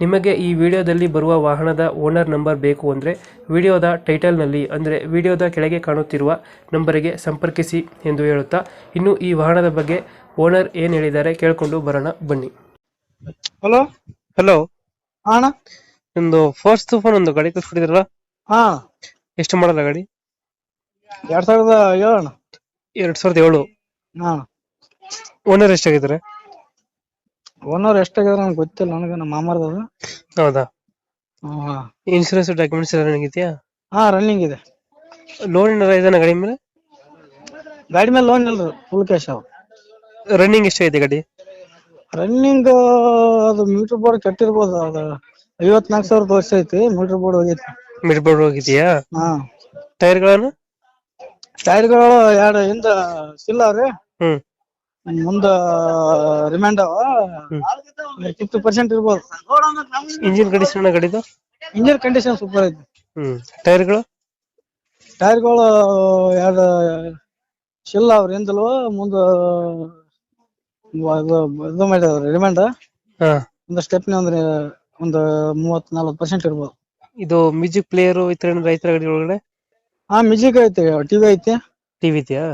ನಿಮಗೆ ಈ ವಿಡಿಯೋದಲ್ಲಿ ಬರುವ ವಾಹನದ ಓನರ್ ನಂಬರ್ ಬೇಕು ಅಂದರೆ ವಿಡಿಯೋದ ಟೈಟಲ್ನಲ್ಲಿ ಅಂದರೆ ವಿಡಿಯೋದ ಕೆಳಗೆ ಕಾಣುತ್ತಿರುವ ನಂಬರಿಗೆ ಸಂಪರ್ಕಿಸಿ ಎಂದು ಹೇಳುತ್ತಾ ಇನ್ನು ಈ ವಾಹನದ ಬಗ್ಗೆ ಓನರ್ ಏನು ಹೇಳಿದ್ದಾರೆ ಕೇಳಿಕೊಂಡು ಬರೋಣ ಬನ್ನಿ. ಹಲೋ ಹಲೋ ಅಣ್ಣ? ನಿಮ್ದು ಫಸ್ಟ್ ಫೋನ್ ಒಂದು ಗಾಡಿ ಕಳ್ಸ್ಕೊಟ್ಟಿದ್ರಲ್ಲ? ಹಾ. ಎಷ್ಟು ಮಾಡಲ್ಲ ಗಾಡಿ? ಎರಡ್ ಸಾವಿರದ ಏಳು ಅಣ್ಣ. ಎರಡ್ ಸಾವಿರದ ಏಳು. ಹಾ. ಓನರ್ ಎಷ್ಟಾಗಿದ್ದಾರೆ? ಓನರ್ ಎಷ್ಟಾಗ್ಯದ ನನಗೆ ಗೊತ್ತಿಲ್ಲ ನನಗೆ ನಮ್ಮ ಮಾಮರ್ದ ಅದು. ಹೌದಾ? ಹಾ. ಇನ್ಶೂರೆನ್ಸ್ ಡಾಕ್ಯುಮೆಂಟ್ಸ್ ಎಲ್ಲ ನನಗಿದೆಯಾ ಹಾ ರನ್ನಿಂಗ್ ಇದೆ. ಲೋನ್ ಏನಾರ ಇದೆಯಾ ಗಾಡಿ ಮೇಲೆ? ಗಾಡಿ ಮೇಲೆ ಲೋನ್ ಇಲ್ಲ ಫುಲ್ ಕ್ಯಾಶ್ ಅವ. ರನ್ನಿಂಗ್ ಎಷ್ಟಾಗಿದೆ ಗಾಡಿ? ರನ್ನಿಂಗ್ ಅದು ಮೀಟರ್ ಬೋರ್ಡ್ ಕೆಟ್ಟಿರ್ಬೋದು ಅದು ಐವತ್ನಾಲ್ಕು ಸಾವಿರ ವರ್ಷ ಐತಿ ಮೀಟರ್ ಬೋರ್ಡ್ ಹೋಗೈತಿ. ಮೀಟರ್ ಬೋರ್ಡ್ ಹೋಗಿದೆಯಾ? ಹಾ. ಟೈರ್ಗಳನ್ನು ಟೈರ್ಗಳು ಎರಡು ಹಿಂದ ಸಿಲ್ಲ ಅವ್ರಿ. ಹ್ಮ್. ಮುಂದ ರಿಮೈಂಡ್ ಫಿಫ್ಟಿ ಪರ್ಸೆಂಟ್ ಇರ್ಬೋದು. ಇಂಜಿನ್ ಕಂಡೀಷನ್ ಗಾಡಿದು? ಇಂಜಿನ್ ಕಂಡೀಷನ್ ಸೂಪರ್ ಐತಿ. ಹ್ಮ್. ಟೈರ್ಗಳು ಟೈರ್ಗಳು ಎರಡು ಶಿಲ್ ಅವ್ರ ಮುಂದ ಇದು ಮಾಡ್ಯಾವ್ರಿ ರಿಮೈಂಡ್ ಒಂದು ಸ್ಟೆಪ್ನಿ ಅಂದ್ರೆ ಒಂದು ಮೂವತ್ ನಲ್ವತ್ ಪರ್ಸೆಂಟ್ ಇರ್ಬೋದು. ಇದು ಮ್ಯೂಸಿಕ್ ಪ್ಲೇಯರ್ ಈ ತರ ರೈತರ ಗಾಡಿ ಒಳಗಡೆ? ಹಾ ಮ್ಯೂಸಿಕ್ ಐತಿ ಟಿವಿ ಐತಿ. ಟಿವಿ ಇದೆಯಾ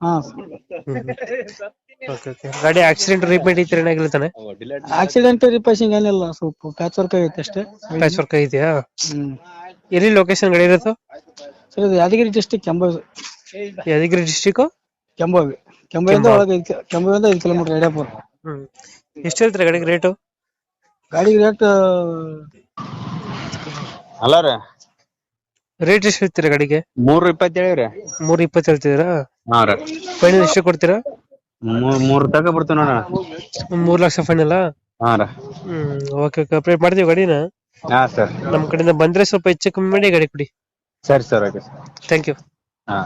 ಹಾ. ಓಕೆ ಓಕೆ ಗಾಡಿ ಆಕ್ಸಿಡೆಂಟ್ ರಿಪೇಟ್ ಐತ್ರಿ ತರ ಏನಾಗಿಲ್ಲ ತಾನೆ? ಆಕ್ಸಿಡೆಂಟ್ ರಿಪೇಸಿಂಗ್ ಏನಿಲ್ಲ ಸ್ವಲ್ಪ ಪ್ಯಾಚ್ ವರ್ಕ್ ಐತಿ ಅಷ್ಟೇ. ಪ್ಯಾಚ್ ವರ್ಕ್ ಹ್ಮ್. ಎಲ್ಲಿ ಲೊಕೇಶನ್ ಗಾಡಿ ಇರೋದು? ಸರ್ ಇದು ಯಾದಗಿರಿ ಡಿಸ್ಟಿಕ್ ಕೆಂಬಾವಿ. ಯಾದಗಿರಿ ಡಿಸ್ಟಿಕ್ ಕೆಂಬಾವಿ. ಕೆಂಬಾವಿಯಿಂದ ಒಳಗೆ ಐದು ಕಿ- ಕೆಂಬಾವಿಯಿಂದ ಐದು ಕಿಲೋಮೀಟರ್ ಯಡಿಯಾಪುರ ಹ್ಮ್. ಎಷ್ಟು ಹೇಳ್ತೀರಾ ಗಾಡಿಗೆ ರೇಟು ಗಾಡಿ ರೇಟ್ ಅಲ್ಲ ರೀ. ರೇಟ್ ಎಷ್ಟು ಹೇಳ್ತೀರಾ ಗಾಡಿಗೆ? ಮೂರ್ ಇಪ್ಪತ್ತೇಳು ರೀ ಮೂರ್ ಇಪ್ಪತ್ತು ಹೇಳ್ತಿದ್ದೀರಾ ಹಾ ರೀ. ಫೈನಲ್ ಎಷ್ಟು ಕೊಡ್ತೀರಾ? ಮೂರ್ ಮೂರ್ ತಕ ನೋಡ ನೋಡೋಣ. ಮೂರ್ ಲಕ್ಷ ಫೈನಲ್ ಹಾ ರೀ. ಹ್ಮ್ ಓಕೆ ಓಕೆ ಅಪ್ಡೇಟ್ ಮಾಡ್ತೀವಿ ಗಾಡಿನ? ಹಾ ಸರ್. ನಮ್ ಕಡೆಯಿಂದ ಬಂದ್ರೆ ಸ್ವಲ್ಪ ಹೆಚ್ಚು ಕಮ್ಮಿ ಮಾಡಿ ಗಾಡಿ ಕೊಡಿ. ಸರಿ sir okay sir. Thank you ಹಾ.